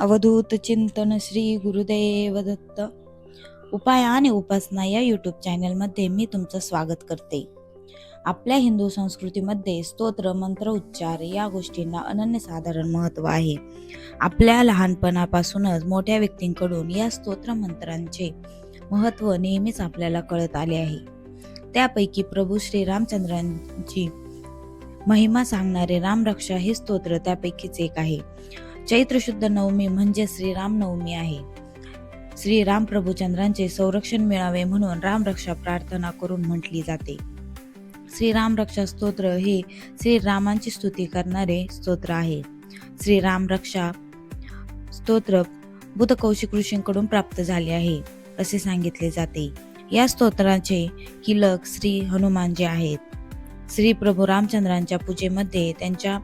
अवधूत चिंतन श्री गुरुदेव दत्त उपाय आणि उपासना या यूट्यूब चॅनलमध्ये मी तुमचं स्वागत करते. आपल्या हिंदू संस्कृतीमध्ये स्तोत्र मंत्र उच्चार या गोष्टींना अनन्यसाधारण महत्त्व आहे. आपल्या लहानपणापासूनच मोठ्या व्यक्तींकडून या स्तोत्र मंत्रांचे महत्त्व नेहमीच आपल्याला कळत आले आहे. त्यापैकी प्रभू श्री रामचंद्रांची महिमा सांगणारे रामरक्षा हे स्तोत्र त्यापैकीच एक आहे. चैत्र शुद्ध नवमी म्हणजे श्रीराम नवमी आहे. श्री राम संरक्षण मिळावे म्हणून रामरक्षा प्रार्थना करून म्हटली जाते. श्री रामरक्षा स्तोत्र हे श्री रामांची स्तुती करणारे स्तोत्र आहे. श्री रामरक्षा स्तोत्र बुध कौशिक ऋषींकडून प्राप्त झाले आहे असे सांगितले जाते. या स्तोत्राचे किलक श्री हनुमानजी आहेत श्री प्रभू रामचंद्रांच्या पूजेमध्ये त्यांच्या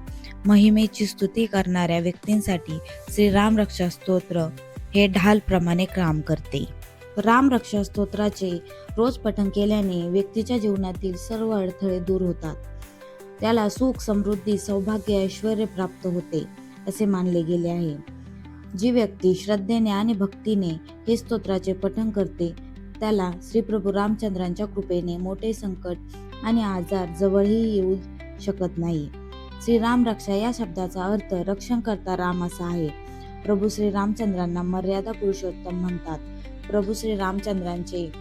महिमेची स्तुती करणाऱ्या व्यक्तींसाठी श्री रामरक्षा स्तोत्र हे ढालप्रमाणे काम करते. रामरक्षा स्तोत्राचे रोज पठण केल्याने व्यक्तीच्या जीवनातील सर्व अडथळे दूर होतात. त्याला सुख समृद्धी सौभाग्य ऐश्वर प्राप्त होते असे मानले गेले आहे. जी व्यक्ती श्रद्धेने आणि भक्तीने हे स्तोत्राचे पठण करते त्याला श्री प्रभू रामचंद्रांच्या कृपेने मोठे संकट आणि आजार जवळही येऊ शकत नाही. श्रीराम रक्षा या शब्दाचा अर्थ रक्षण करता राम असा आहे. प्रभू श्री रामचंद्रांना मर्यादा पुरुषोत्तम म्हणतात. प्रभू श्री रामचंद्रांचे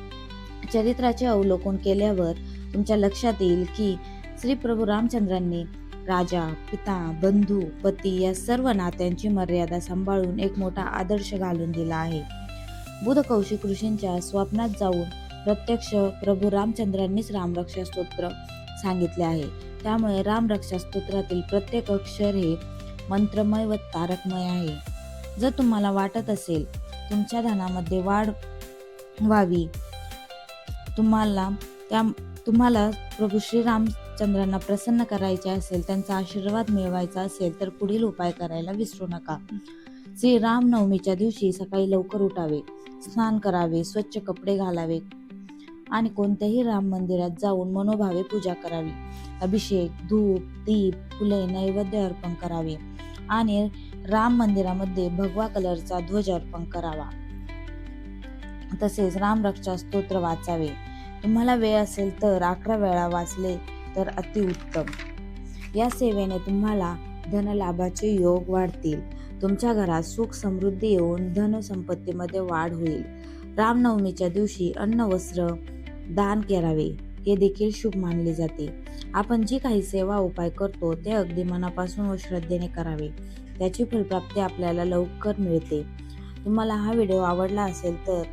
चरित्राचे अवलोकन केल्यावर तुमच्या लक्षात येईल की श्री प्रभू रामचंद्रांनी राजा पिता बंधू पती या सर्व नात्यांची मर्यादा सांभाळून एक मोठा आदर्श घालून दिला आहे. बुध कौशिक ऋषींच्या स्वप्नात जाऊन प्रत्यक्ष प्रभू रामचंद्रांनीच रामरक्षा स्तोत्र सांगितले आहे. त्यामुळे रामरक्षा स्तोत्रातील प्रत्येक अक्षर हे मंत्रमय व तारकमय आहे. जर तुम्हाला वाटत असेल तुमच्या धनामध्ये वाढ व्हावी तुम्हाला त्या तुम्हाला प्रभू श्रीरामचंद्रांना प्रसन्न करायचे असेल त्यांचा आशीर्वाद मिळवायचा असेल तर पुढील उपाय करायला विसरू नका. श्री रामनवमीच्या दिवशी सकाळी लवकर उठावे. स्नान करावे स्वच्छ कपडे घालावे आणि कोणत्याही राम मंदिरात जाऊन मनोभावे पूजा करावी. अभिषेक धूप दीप फुले नैवेद्य अर्पण करावे आणि राम मंदिरामध्ये भगवा कलरचा ध्वज अर्पण करावा. तसेच रामरक्षा स्तोत्र वाचावे. तुम्हाला वेळ असेल तर अकरा वेळा वाचले तर अतिउत्तम. या सेवेने तुम्हाला धनलाभाचे योग वाढतील. तुमच्या घरात सुख समृद्धी येऊन धनसंपत्तीमध्ये वाढ होईल. रामनवमीच्या दिवशी अन्न वस्त्र दान करावे हे देखील शुभ मानले जाते. आपण जी काही सेवा उपाय करतो ते अगदी मनापासून व श्रद्धेने करावे. त्याची फलप्राप्ती आपल्याला लवकर मिळते. तुम्हाला हा व्हिडिओ आवडला असेल तर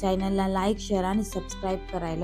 चॅनलला लाईक शेअर आणि सबस्क्राईब करायला